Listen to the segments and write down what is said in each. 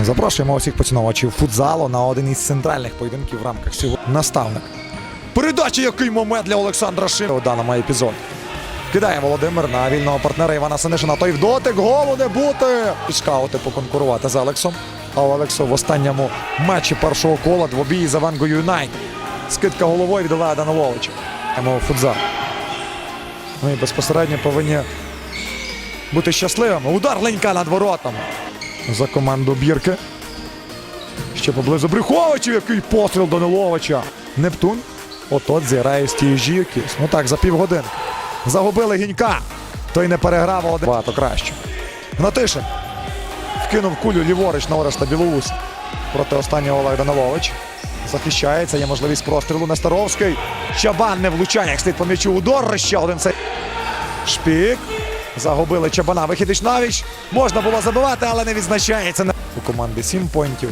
Запрошуємо усіх поціновувачів футзалу на один із центральних поєдинків в рамках цього наставник. Передача, який момент для Олександра Шин у даному епізоді. Кидає Володимир на вільного партнера Івана Синишина. Той в дотик голу не бути. Скаути поконкурувати з Алексом. А у Алексу в останньому матчі першого кола двобій за Вангою Юнайтед. Скидка головою віддала Даниловича. Йому футзал. Ну безпосередньо повинні бути щасливими. Удар Ленька над воротами. За команду Бірки. Ще поблизу Брюховичів, який постріл Даниловича. Нептун. От-от зіграє з тієї жірки. Ну так, за півгодини. Загубили гінька. Той не переграв один. Багато краще. Гнатишин. Вкинув кулю ліворуч на Ореста Білоус. Проти останнього Олег Данилович. Захищається, є можливість прострілу Нестеровський. Чабан не влучання, як слід по м'ячу удар. Ще один цей. Шпік. Загубили Чабана. Вихідич навіч. Можна було забивати, але не відзначається. У команди 7 поінтів.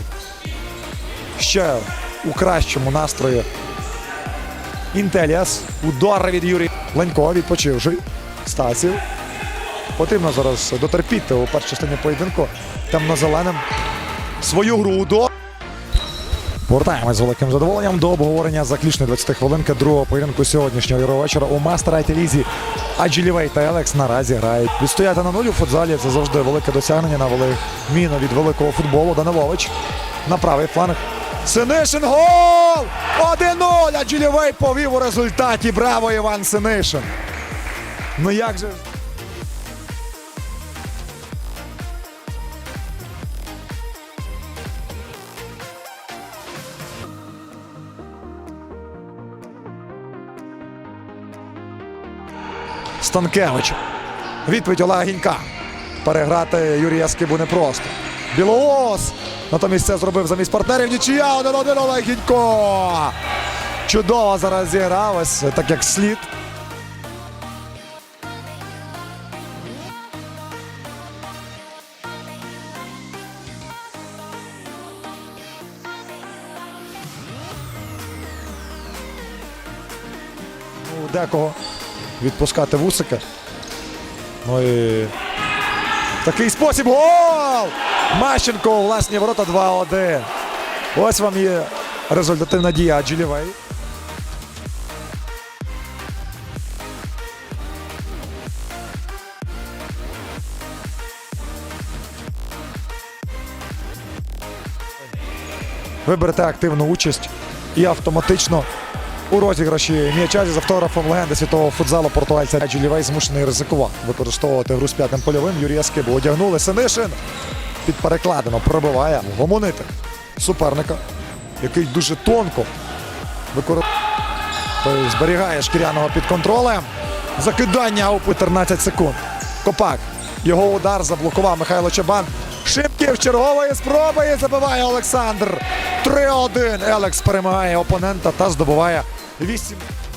Ще у кращому настрої. Інтеліас. Удар від Юрія Ленько відпочивший. Стасів. Потрібно зараз дотерпіти у першій частині поєдинку темно-зеленим свою гру до. Повертаємось з великим задоволенням до обговорення заключної 20 хвилинки другого поєдинку сьогоднішнього ігрового вечора у Мастерайті Лізі. Адже Лівей та Елекс наразі грають. Відстояти на нулі у футзалі це завжди велике досягнення на велик... міну від великого футболу. Данилович на правий фланг. Синишин гол! 1-0! А Джилівей повів у результаті. Браво, Іван Синишин! Ну як же? Станкевич. Відповідь Олега Гінька. Переграти Юрія Скибу непросто. Білоус. Натомість це зробив замість партнерів. Нічия 1-1 Олег Гінько. Чудово зараз зіграв, ось так як слід. Ну, декого відпускати вусика. Ну і такий спосіб гол! Мащенко у власні ворота 2-1. Ось вам є результативна дія Аджилівей. Ви берете активну участь і автоматично у розіграші м'яча з автографом легенди світового футзалу португальця Джулівей змушений ризикувати використовувати гру з п'ятим польовим. Юрія Скибу одягнули Синишин. Під перекладено пробиває гомонити суперника, який дуже тонко використовує. Зберігає шкіряного під контролем. Закидання у 14 секунд. Копак. Його удар заблокував Михайло Чабан. Шипків чергової спроби і забиває Олександр. 3-1. Елекс перемагає опонента та здобуває 8.